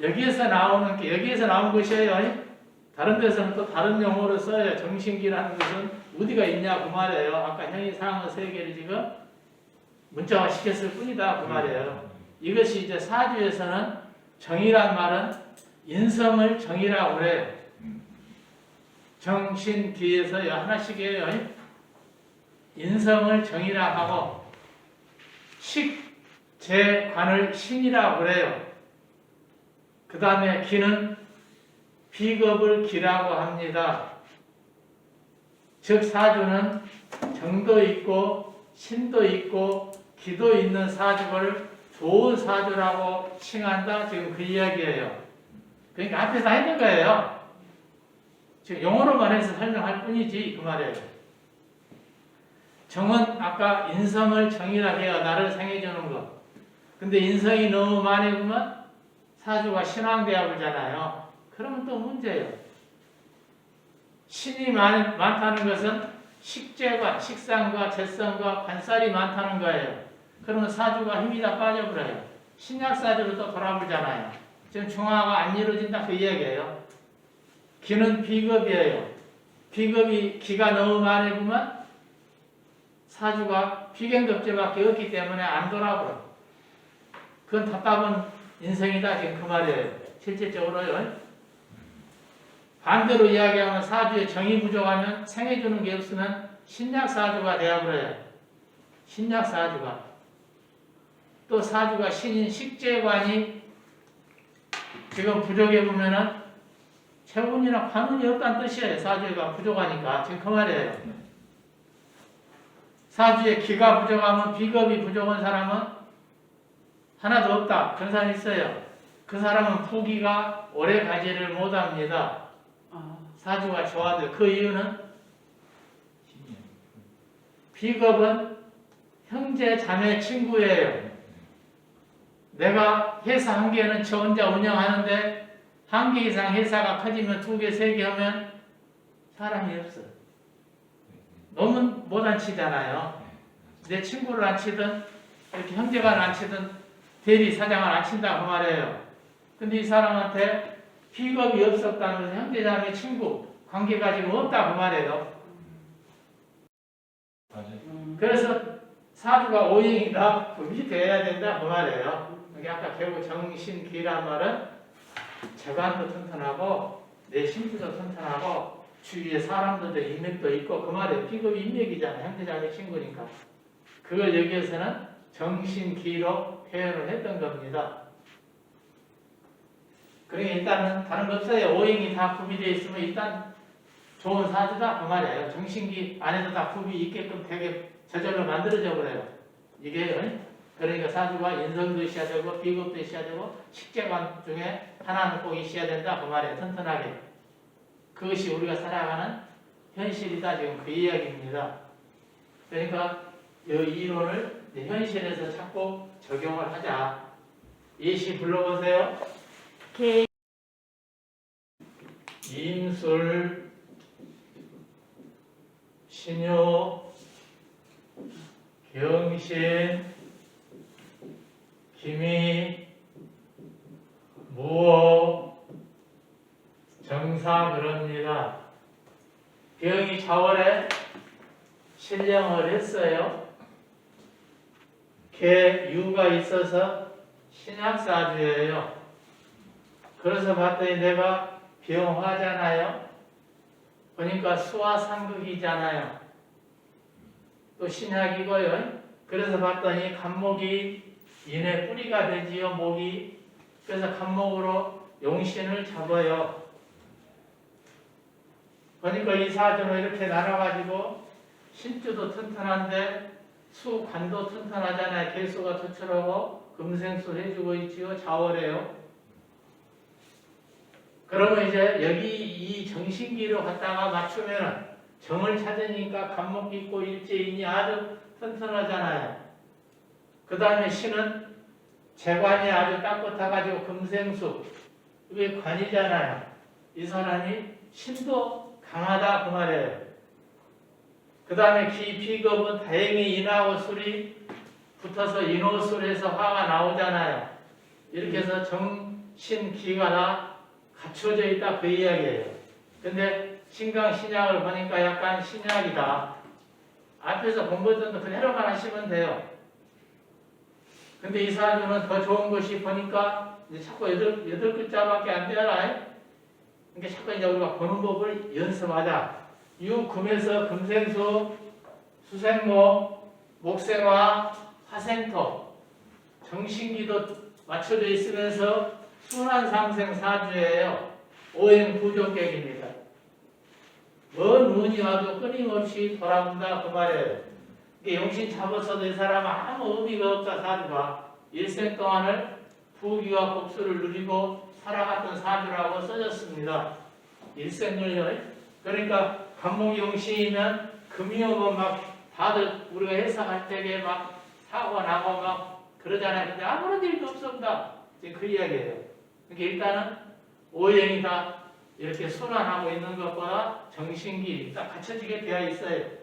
여기에서 나오는 게 여기에서 나온 것이에요. 다른 데서는 또 다른 용어로 써요. 정신기라는 것은 어디가 있냐 그 말이에요. 아까 형이 상어 세 개를 지금 문자화 시켰을 뿐이다 그 말이에요. 이것이 이제 사주에서는 정이란 말은 인성을 정이라고 그래요. 정신기에서 하나씩이에요. 인성을 정이라 하고 식재관을 신이라고 그래요. 그 다음에 기는 비겁을 기라고 합니다. 즉 사주는 정도 있고 신도 있고 기도 있는 사주를 좋은 사주라고 칭한다. 지금 그 이야기예요. 그러니까 앞에서 했는 거예요. 지금 용어로만 해서 설명할 뿐이지 그 말이에요. 정은 아까 인성을 정이라 해요. 나를 생해주는 것. 근데 인성이 너무 많이 보면 사주가 신앙대학이잖아요. 그러면 또 문제예요. 신이 많, 많다는 것은 식재과 식상과 재성과 관살이 많다는 거예요. 그러면 사주가 힘이 다 빠져버려요. 신약 사주로 또 돌아보잖아요. 지금 중화가 안 이루어진다 그 이야기예요. 기는 비겁이에요. 비겁이 기가 너무 많이 보면 사주가 비견급제밖에 없기 때문에 안 돌아버려. 그건 답답한 인생이다 지금 그 말이에요. 실질적으로요. 반대로 이야기하면 사주에 정이 부족하면 생해주는 게 없으면 신약 사주가 되어버려요. 신약 사주가. 또 사주가 신인 식재관이 지금 부족해 보면은 체운이나 관운이 없다는 뜻이에요. 사주가 부족하니까. 지금 그 말이에요. 사주에 기가 부족하면 비겁이 부족한 사람은 하나도 없다. 그런 사람이 있어요. 그 사람은 부기가 오래 가지를 못합니다. 아, 사주가 좋아도 그 이유는 비겁은 형제 자매 친구예요. 내가 회사 한 개는 저 혼자 운영하는데 한 개 이상 회사가 커지면 두 개, 세 개 하면 사람이 없어. 너무 못 앉히잖아요. 내 친구를 앉히든 이렇게 형제간을 앉히든 대리 사장을 앉힌다 그 말이에요. 근데 이 사람한테 비겁이 없었다는 것은 형제자매 친구 관계가 지금 없다 그 말이에요. 맞아요. 음, 그래서 사주가 오행이다 급이 돼야 된다 그 말이에요. 이게 아까 배우 정신기란 말은 재관도 튼튼하고 내 신부도 튼튼하고 주위에 사람들도 인맥도 있고 그 말에 비급이 인맥이잖아 형제자매 친구니까 그걸 여기에서는 정신기로 표현을 했던 겁니다. 그러니까 일단은 다른 거 없어요. 오행이 다 구비되어 있으면 일단 좋은 사주다 그 말이에요. 정신기 안에도 다 구비 있게끔 되게 저절로 만들어져 버려요. 이게 어? 그러니까 사주가 인성도 있어야 되고 비겁도 있어야 되고 식재관 중에 하나는 꼭 있어야 된다 그 말이에요. 튼튼하게. 그것이 우리가 살아가는 현실이다 지금 그 이야기입니다. 그러니까 이 이론을 현실에서 자꾸 적용을 하자. 예시 불러보세요. 개, 임술, 신효, 경신, 기미, 무호, 정사 그럽니다. 병이 4월에 신령을 했어요. 개 유가 있어서 신약사주예요. 그래서 봤더니 내가 병화잖아요. 보니까 수화 상극이잖아요. 또 신약이고요. 그래서 봤더니 간목이 인의 뿌리가 되지요, 목이. 그래서 간목으로 용신을 잡아요. 보니까 이 사주는 이렇게 나눠가지고 신주도 튼튼한데 수관도 튼튼하잖아요. 개수가 투출하고 금생수 해주고 있지요. 자월에요. 그러면 이제 여기 이 정신기로 갖다가 맞추면 정을 찾으니까 간목 있고 일제인이 아주 튼튼하잖아요. 그 다음에 신은 재관이 아주 빳빳해가지고 금생수 이게 관이잖아요. 이 사람이 신도 강하다 그 말이에요. 그 다음에 기 비겁은 다행히 인하고 술이 붙어서 인호술에서 화가 나오잖아요. 이렇게 해서 정 신 기가 다 갖춰져 있다 그 이야기예요. 근데 신강 신약을 보니까 약간 신약이다. 앞에서 본 것들도 그대로만 하시면 돼요. 근데 이 사주는 더 좋은 것이 보니까 이제 자꾸 여덟, 여덟 글자밖에 안 되잖아요. 그러니까 자꾸 이제 우리가 보는 법을 연습하자. 유금에서 금생수, 수생목, 목생화, 화생토, 정신기도 맞춰져 있으면서 순환상생 사주예요. 오행 부족객입니다. 먼 운이 와도 끊임없이 돌아온다 그 말이에요. 이게 용신 잡아서도 이 사람은 아무 의미가 없다 사주가 일생 동안을 부귀와 복수를 누리고 살아갔던 사주라고 써졌습니다. 일생을요. 그러니까 간목이 용신이면 금이 오면 막 다들 우리가 해석할 때에 막 사고 나고 막 그러잖아요. 근데 아무런 일도 없습니다. 지금 그 이야기예요. 그러니까 일단은 오행이 다 이렇게 순환하고 있는 것보다 정신기 딱 갖춰지게 되어 있어요.